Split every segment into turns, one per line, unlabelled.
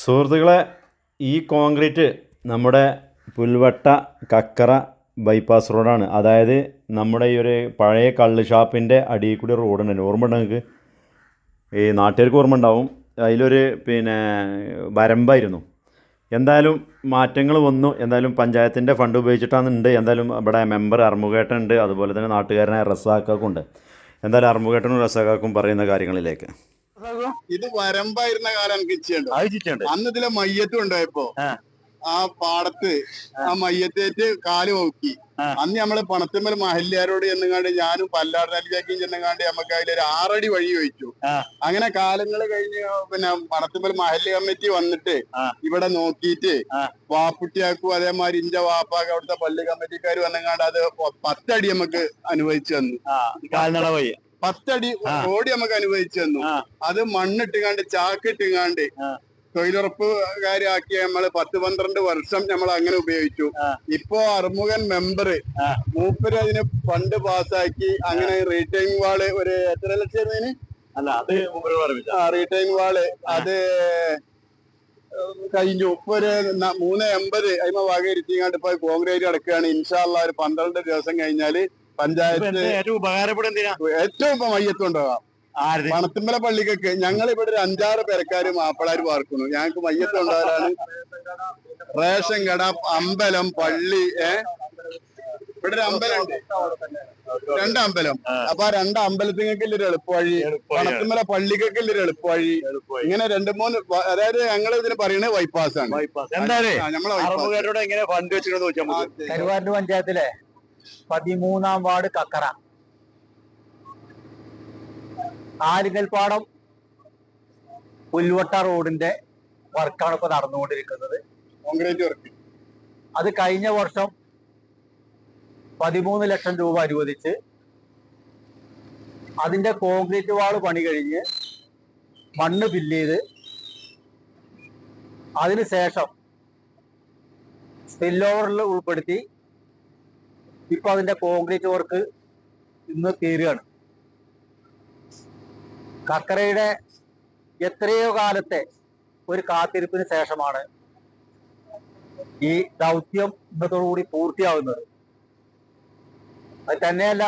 സുഹൃത്തുക്കളെ ഈ കോൺക്രീറ്റ് നമ്മുടെ പുൽവട്ട കക്കറ ബൈപ്പാസ് റോഡാണ്. അതായത് നമ്മുടെ ഈ ഒരു പഴയ കള്ള് ഷാപ്പിന്റെ അടിയിൽ കൂടി റോഡുണ്ട്. ഓർമ്മ ഉണ്ട് നിങ്ങൾക്ക്? ഈ നാട്ടുകാർക്ക് ഓർമ്മ ഉണ്ടാവും. അതിലൊരു പിന്നെ വരമ്പായിരുന്നു. എന്തായാലും മാറ്റങ്ങൾ വന്നു. എന്തായാലും പഞ്ചായത്തിന്റെ ഫണ്ട് ഉപയോഗിച്ചിട്ടാണ് ഉണ്ട്. എന്തായാലും ഇവിടെ മെമ്പർ അറുമുഖേട്ടൻ ഉണ്ട്. അതുപോലെ തന്നെ നാട്ടുകാരനായ റസാക്കൊക്കെ ഉണ്ട്. എന്തായാലും അറുമുഖേട്ടനും റസാക്കും പറയുന്ന കാര്യങ്ങളിലേക്ക്.
ഇത് വരമ്പായിരുന്ന കാലം എനിക്ക്
ചിറ്റുണ്ട്
അന്ന് ഇതിലെ മയ്യത്തും ഉണ്ടായപ്പോ
ആ.
പാടത്ത് ആ മയ്യത്തേറ്റ് കാൽ നോക്കി. അന്ന് നമ്മൾ പണത്തമ്മൽ മഹല്യാരോട് ചെന്നുകാണ്ട് ഞാനും പല്ലാട് നൽകിയാക്കിയും ചെന്നുകാണ്ട് നമുക്ക് അതിലൊരു ആറടി വഴി ചോദിച്ചു. അങ്ങനെ കാലങ്ങൾ കഴിഞ്ഞ് പിന്നെ പണത്തമ്മൽ മഹല്ല് കമ്മിറ്റി വന്നിട്ട് ഇവിടെ നോക്കിയിട്ട്. വാപ്പുട്ടിയാക്കും അതേമാതിരി ഇഞ്ച വാപ്പാക്ക് അവിടുത്തെ പള്ളി കമ്മിറ്റിക്കാർ വന്നങ്ങാണ്ട് അത് പത്തടി നമുക്ക് അനുവദിച്ചു തന്നു.
കാൽനട വഴി.
പത്തടി ഓടി നമുക്ക് അനുവദിച്ചു തന്നു. അത് മണ്ണിട്ടുകാണ്ട് ചാക്കിട്ടുകാണ്ട്. തൊഴിലുറപ്പ് കാര്യമാക്കിയ നമ്മൾ പത്ത് പന്ത്രണ്ട് വർഷം നമ്മൾ അങ്ങനെ ഉപയോഗിച്ചു. ഇപ്പോ അറുമുഖൻ മെമ്പർ മൂപ്പര് അതിന് ഫണ്ട് പാസ്സാക്കി അങ്ങനെ റീറ്റൈനിങ് വാൾ ഒരു എത്ര ലക്ഷം?
അല്ല അത്
റീറ്റൈനിങ് വാൾ അത് കഴിഞ്ഞു. ഇപ്പൊ ഒരു മൂന്ന് എൺപത് അതിമ വക ഇരുത്തിങ്ങാണ്ട് ഇപ്പൊ കോൺക്രീറ്റ് അടക്കുകയാണ് ഇൻഷാല്ല ഒരു പന്ത്രണ്ട് ദിവസം കഴിഞ്ഞാൽ പഞ്ചായത്ത്
ഏറ്റവും ഉപകാരപ്പെടും
ഏറ്റവും ഇപ്പൊ പള്ളിക്കൊക്കെ ഞങ്ങൾ ഇവിടെ ഒരു അഞ്ചാറ് പേരക്കാര് മാപ്പിളാര് പാർക്കുന്നു. ഞങ്ങൾക്ക് മയ്യത്ത് റേഷൻ കട അമ്പലം പള്ളി ഏ? ഇവിടെ ഒരു അമ്പലം ഉണ്ട് രണ്ട് അമ്പലം. അപ്പൊ ആ രണ്ട് ഇല്ലൊരു ഒരു എളുപ്പവഴി. മണത്തിമല പള്ളിക്കൊക്കെ ഒരു എളുപ്പവഴി. ഇങ്ങനെ രണ്ട് മൂന്ന് അതായത് ഞങ്ങൾ ഇതിന് പറയുന്നത് ബൈപ്പാസ് ആണ്. നമ്മളെ
മതി.
പഞ്ചായത്തിലെ പതിമൂന്നാം വാർഡ് കക്കറ. ആലുകൽപ്പാടം പുൽവട്ട റോഡിന്റെ വർക്കാണ് ഇപ്പൊ നടന്നുകൊണ്ടിരിക്കുന്നത്.
കോൺക്രീറ്റ് വർക്ക്
അത് കഴിഞ്ഞ വർഷം പതിമൂന്ന് ലക്ഷം രൂപ അനുവദിച്ച് അതിന്റെ കോൺക്രീറ്റ് വാൾ പണി കഴിഞ്ഞ് മണ്ണ് ഫില്ല് ചെയ്ത് അതിനുശേഷം സ്പില്ലോവറിൽ ഉൾപ്പെടുത്തി ഇപ്പൊ അതിന്റെ കോൺക്രീറ്റ് വർക്ക് ഇന്ന് തീരുകയാണ് കക്കരയുടെ എത്രയോ കാലത്തെ ഒരു കാത്തിരിപ്പിന് ശേഷമാണ് ഈ ദൗത്യം ഇന്നത്തോടുകൂടി പൂർത്തിയാവുന്നത്. അത് തന്നെയല്ല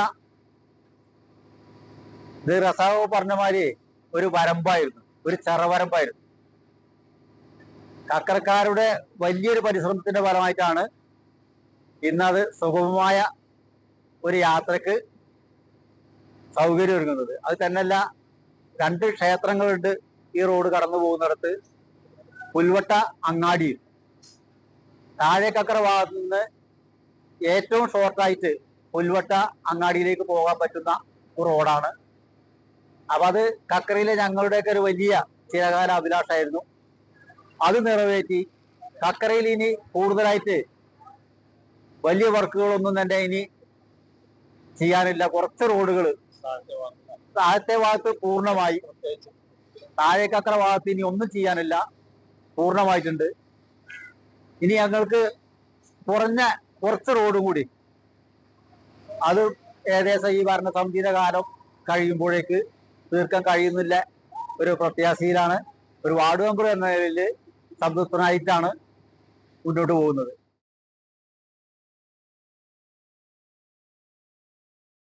ഇത് റസാവ് പറഞ്ഞ മാതിരി ഒരു വരമ്പായിരുന്നു ഒരു ചെറവരമ്പായിരുന്നു. കക്കരക്കാരുടെ വലിയൊരു പരിശ്രമത്തിന്റെ ഫലമായിട്ടാണ് ഇന്നത് സുഗമമായ ഒരു യാത്രയ്ക്ക് സൗകര്യം ഒരുങ്ങുന്നത് അത് തന്നെയല്ല രണ്ട് ക്ഷേത്രങ്ങളുണ്ട് ഈ റോഡ് കടന്നു പോകുന്നിടത്ത്. പുൽവട്ട അങ്ങാടിയും താഴേക്കക്കര ഭാഗത്ത് നിന്ന് ഏറ്റവും ഷോർട്ടായിട്ട് പുൽവട്ട അങ്ങാടിയിലേക്ക് പോകാൻ പറ്റുന്ന ഒരു റോഡാണ്. അപ്പൊ അത് കക്കരയിലെ ഞങ്ങളുടെയൊക്കെ ഒരു വലിയ ചിരകാല അഭിലാഷമായിരുന്നു അത് നിറവേറ്റി കക്കരയിൽ ഇനി കൂടുതലായിട്ട് വലിയ വർക്കുകളൊന്നും തന്നെ ഇനി ചെയ്യാനില്ല. കുറച്ച് റോഡുകൾ താഴത്തെ ഭാഗത്ത് പൂർണമായി. താഴേക്കത്ര ഭാഗത്ത് ഇനി ഒന്നും ചെയ്യാനില്ല. പൂർണമായിട്ടുണ്ട്. ഇനി ഞങ്ങൾക്ക് കുറഞ്ഞ കുറച്ച് റോഡും കൂടി. അത് ഏകദേശം ഈ ഭരണ സംഗീത കാലം കഴിയുമ്പോഴേക്ക് തീർക്കാൻ കഴിയുന്നില്ല. ഒരു പ്രത്യാശയിലാണ്. ഒരു വാർഡ് മെമ്പർ എന്ന നിലയിൽ സംതൃപ്തനായിട്ടാണ് മുന്നോട്ട് പോകുന്നത്.